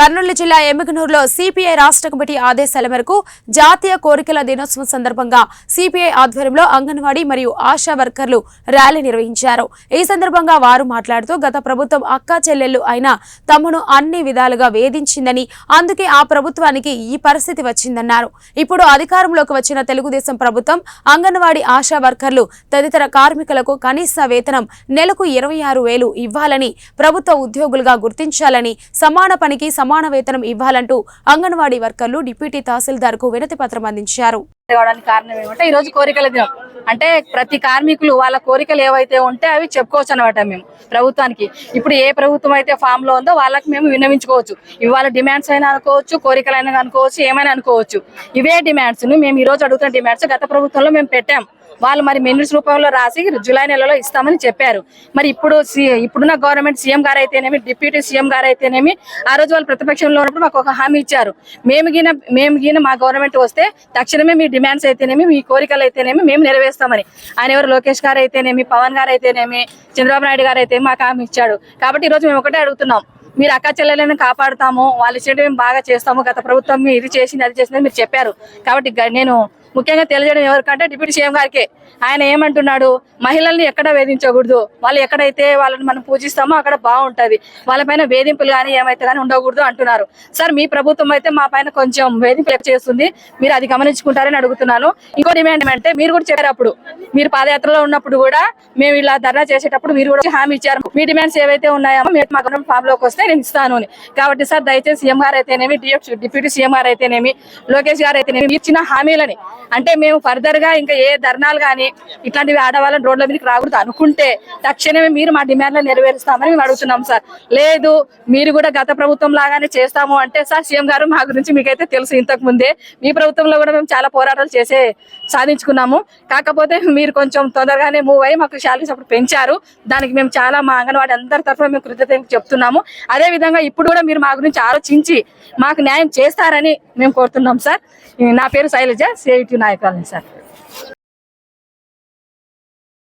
కర్నూలు జిల్లా ఎమ్మిగనూరులో సిపిఐ రాష్ట్ర కమిటీ ఆదేశాల మేరకు జాతీయ కోరికల దినోత్సవం సందర్భంగా సిపిఐ ఆధ్వర్యంలో అంగన్వాడీ మరియు ఆశా వర్కర్లు ర్యాలీ నిర్వహించారు. ఈ సందర్భంగా వారు మాట్లాడుతూ గత ప్రభుత్వం అక్కా చెల్లెళ్ళు అయిన తమను అన్ని విధాలుగా వేధించిందని అందుకే ఆ ప్రభుత్వానికి ఈ పరిస్థితి వచ్చిందన్నారు. ఇప్పుడు అధికారంలోకి వచ్చిన తెలుగుదేశం ప్రభుత్వం అంగన్వాడీ ఆశా వర్కర్లు తదితర కార్మికులకు కనీస వేతనం నెలకు ఇరవై ఆరు వేలు ఇవ్వాలని ప్రభుత్వ ఉద్యోగులుగా గుర్తించాలని సమాన పనికి సమాన వేతనం ఇవ్వాలంటూ అంగన్వాడీ వర్కర్లు డిప్యూటీ తహసీల్దార్కు వినతి పత్రం అందించారు. కారణం ఏమంటే ఈ రోజు కోరికల దినం. అంటే ప్రతి కార్మికులు వాళ్ళ కోరికలు ఏవైతే ఉంటే అవి చెప్పుకోవచ్చు అనమాట మేము ప్రభుత్వానికి. ఇప్పుడు ఏ ప్రభుత్వం అయితే ఫామ్లో ఉందో వాళ్ళకి మేము విన్నవించుకోవచ్చు. ఇవాళ డిమాండ్స్ అయినా అనుకోవచ్చు కోరికలైనా అనుకోవచ్చు ఏమైనా అనుకోవచ్చు. ఇవే డిమాండ్స్ను మేము ఈ రోజు అడుగుతున్న డిమాండ్స్ గత ప్రభుత్వంలో మేము పెట్టాం. వాళ్ళు మరి మెన్యూస్ రూపంలో రాసి జూలై నెలలో ఇస్తామని చెప్పారు. మరి ఇప్పుడు ఇప్పుడున్న గవర్నమెంట్ సీఎం గారు అయితేనేమి డిప్యూటీ సీఎం గారు అయితేనేమి ఆ రోజు వాళ్ళు ప్రతిపక్షంలో ఉన్నప్పుడు మాకు ఒక హామీ ఇచ్చారు. మేము గిన మేము గిన మా గవర్నమెంట్ వస్తే తక్షణమే మీ డిమాండ్స్ అయితేనేమి మీ కోరికలు అయితేనేమి మేము నెరవేరుస్తామని. ఆయన ఎవరు? లోకేష్ గారు అయితేనేమి పవన్ గారు అయితేనేమి చంద్రబాబు నాయుడు గారు అయితే మాకు హామీ ఇచ్చాడు. కాబట్టి ఈరోజు మేము ఒకటే అడుగుతున్నాం. మీరు అక్క చెల్లెలను కాపాడుతాము వాళ్ళు ఇచ్చేటివి మేము బాగా చేస్తాము గత ప్రభుత్వం ఇది చేసింది అది చేసింది మీరు చెప్పారు. కాబట్టి గ- నేను ముఖ్యంగా తెలియజేయడం ఎవరికంటే డిప్యూటీ సీఎం గారికి. ఆయన ఏమంటున్నాడు? మహిళల్ని ఎక్కడ వేధించకూడదు? వాళ్ళు ఎక్కడైతే వాళ్ళని మనం పూజిస్తామో అక్కడ బాగుంటది. వాళ్ళపైన వేధింపులు కానీ ఏమైతే కానీ ఉండకూడదు అంటున్నారు. సార్ మీ ప్రభుత్వం అయితే మా పైన కొంచెం వేధింపులు చేస్తుంది. మీరు అది గమనించుకుంటారని అడుగుతున్నాను. ఇంకో డిమాండ్ ఏమంటే మీరు కూడా చెప్పారు అప్పుడు. మీరు పాదయాత్రలో ఉన్నప్పుడు కూడా మేము ఇలా ధర్నా చేసేటప్పుడు మీరు కూడా హామీ ఇచ్చారు. మీ డిమాండ్స్ ఏవైతే ఉన్నాయో మీరు మా గవర్నమెంట్ ఫామ్లోకి వస్తే నేను ఇస్తాను అని. కాబట్టి సార్ దయచేసి సీఎం గారు అయితేనేమి డిఎఫ్ డిప్యూటీ సీఎం గారు అయితేనేమి లోకేష్ గారు అయితేనేమి ఇచ్చిన హామీలని అంటే మేము ఫర్దర్గా ఇంకా ఏ ధర్నాలు కానీ ఇట్లాంటివి ఆడవాళ్ళని రోడ్ల మీదకి రాకూడదు అనుకుంటే తక్షణమే మీరు మా డిమాండ్లు నెరవేరుస్తామని మేము అడుగుతున్నాం సార్. లేదు మీరు కూడా గత ప్రభుత్వం లాగానే చేస్తాము అంటే సార్ సీఎం గారు మా గురించి మీకైతే తెలుసు ఇంతకు ముందే. మీ ప్రభుత్వంలో కూడా మేము చాలా పోరాటాలు చేసే సాధించుకున్నాము. కాకపోతే మీరు కొంచెం తొందరగానే మూవ్ అయ్యి మాకు శాలరీస్ అప్పుడు పెంచారు. దానికి మేము చాలా మా అంగన్వాడి అందరి తరఫున మేము కృతజ్ఞత చెప్తున్నాము. అదే విధంగా ఇప్పుడు కూడా మీరు మా గురించి ఆలోచించి మాకు న్యాయం చేస్తారని మేము కోరుతున్నాం సార్. నా పేరు శైలజ సిఐటి నాయకురాలని సార్.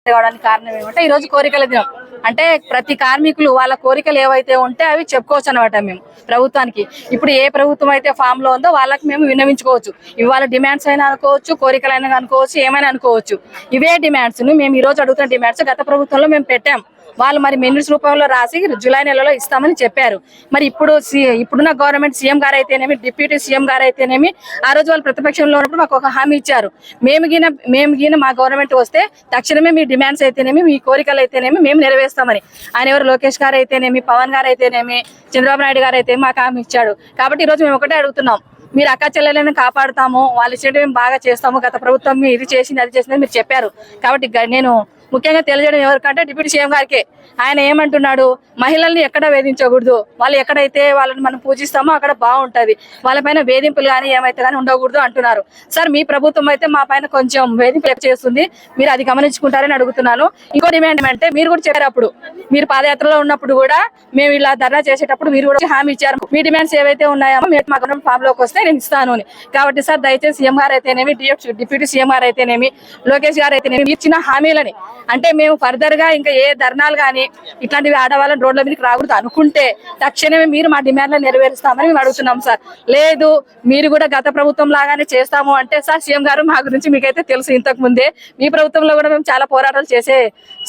కావడానికి కారణం ఏమంటే ఈ రోజు కోరికల దినం. అంటే ప్రతి కార్మికులు వాళ్ళ కోరికలు ఏవైతే ఉంటే అవి చెప్పుకోవచ్చు అనమాట మేము ప్రభుత్వానికి. ఇప్పుడు ఏ ప్రభుత్వం అయితే ఫామ్లో ఉందో వాళ్ళకి మేము విన్నవించుకోవచ్చు. ఇవాళ డిమాండ్స్ అయినా అనుకోవచ్చు కోరికలైనా అనుకోవచ్చు ఏమైనా అనుకోవచ్చు. ఇవే డిమాండ్స్ను మేము ఈ రోజు అడుగుతున్న డిమాండ్స్ గత ప్రభుత్వంలో మేము పెట్టాం. వాళ్ళు మరి మెన్యూస్ రూపంలో రాసి జూలై నెలలో ఇస్తామని చెప్పారు. మరి ఇప్పుడు ఇప్పుడున్న గవర్నమెంట్ సీఎం గారు అయితేనేమి డిప్యూటీ సీఎం గారు అయితేనేమి ఆ రోజు వాళ్ళు ప్రతిపక్షంలో ఉన్నప్పుడు మాకు ఒక హామీ ఇచ్చారు. మేము గిన మేము గిన మా గవర్నమెంట్ వస్తే తక్షణమే మీ డిమాండ్స్ అయితేనేమి మీ కోరికలు అయితేనేమి మేము నెరవేరుస్తామని. ఆయన ఎవరు? లోకేష్ గారు అయితేనేమి పవన్ గారు అయితేనేమి చంద్రబాబు నాయుడు గారు అయితే మాకు హామీ ఇచ్చాడు. కాబట్టి ఈరోజు మేము ఒకటే అడుగుతున్నాం. మీరు అక్క చెల్లెలను కాపాడుతాము వాళ్ళు ఇచ్చేటివి మేము బాగా చేస్తాము గత ప్రభుత్వం ఇది చేసింది అది చేసింది మీరు చెప్పారు. కాబట్టి గ- నేను ముఖ్యంగా తెలియజేయడం ఎవరికంటే డిప్యూటీ సీఎం గారికి. ఆయన ఏమంటున్నాడు? మహిళల్ని ఎక్కడ వేధించకూడదు? వాళ్ళు ఎక్కడైతే వాళ్ళని మనం పూజిస్తామో అక్కడ బాగుంటది. వాళ్ళపైన వేధింపులు కానీ ఏమైతే కానీ ఉండకూడదు అంటున్నారు. సార్ మీ ప్రభుత్వం అయితే మా పైన కొంచెం వేధింపులు చేస్తుంది. మీరు అది గమనించుకుంటారని అడుగుతున్నాను. ఇంకో డిమాండ్ ఏమంటే మీరు కూడా చెప్పారు అప్పుడు. మీరు పాదయాత్రలో ఉన్నప్పుడు కూడా మేము ఇలా ధర్నా చేసేటప్పుడు మీరు కూడా హామీ ఇచ్చారు. మీ డిమాండ్స్ ఏవైతే ఉన్నాయో మీరు మా గవర్నమెంట్ ఫామ్లోకి వస్తే నేను ఇస్తాను అని. కాబట్టి సార్ దయచేసి సీఎం గారు అయితేనేమి డిఎఫ్ డిప్యూటీ సీఎం గారు అయితేనేమి లోకేష్ గారు అయితేనేమి మీరు ఇచ్చిన హామీలని అంటే మేము ఫర్దర్గా ఇంకా ఏ ధర్నాలు కానీ ఇట్లాంటివి ఆడవాళ్ళని రోడ్ల మీదకి రాకూడదు అనుకుంటే తక్షణమే మీరు మా డిమాండ్లు నెరవేరుస్తామని మేము అడుగుతున్నాం సార్. లేదు మీరు కూడా గత ప్రభుత్వం లాగానే చేస్తాము అంటే సార్ సీఎం గారు మా గురించి మీకైతే తెలుసు ఇంతకు ముందే. మీ ప్రభుత్వంలో కూడా మేము చాలా పోరాటాలు చేసే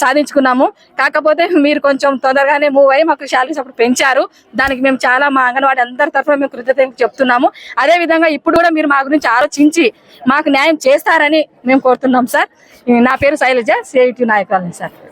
సాధించుకున్నాము. కాకపోతే మీరు కొంచెం తొందరగానే మూవ్ అయ్యి మాకు శాలరీస్ అప్పుడు పెంచారు. దానికి మేము చాలా మా అంగన్వాడి అందరి తరఫున మేము కృతజ్ఞత చెప్తున్నాము. అదే విధంగా ఇప్పుడు కూడా మీరు మా గురించి ఆలోచించి మాకు న్యాయం చేస్తారని మేము కోరుతున్నాం సార్. నా పేరు శైలజ సిఐటి నాయకురాలని సార్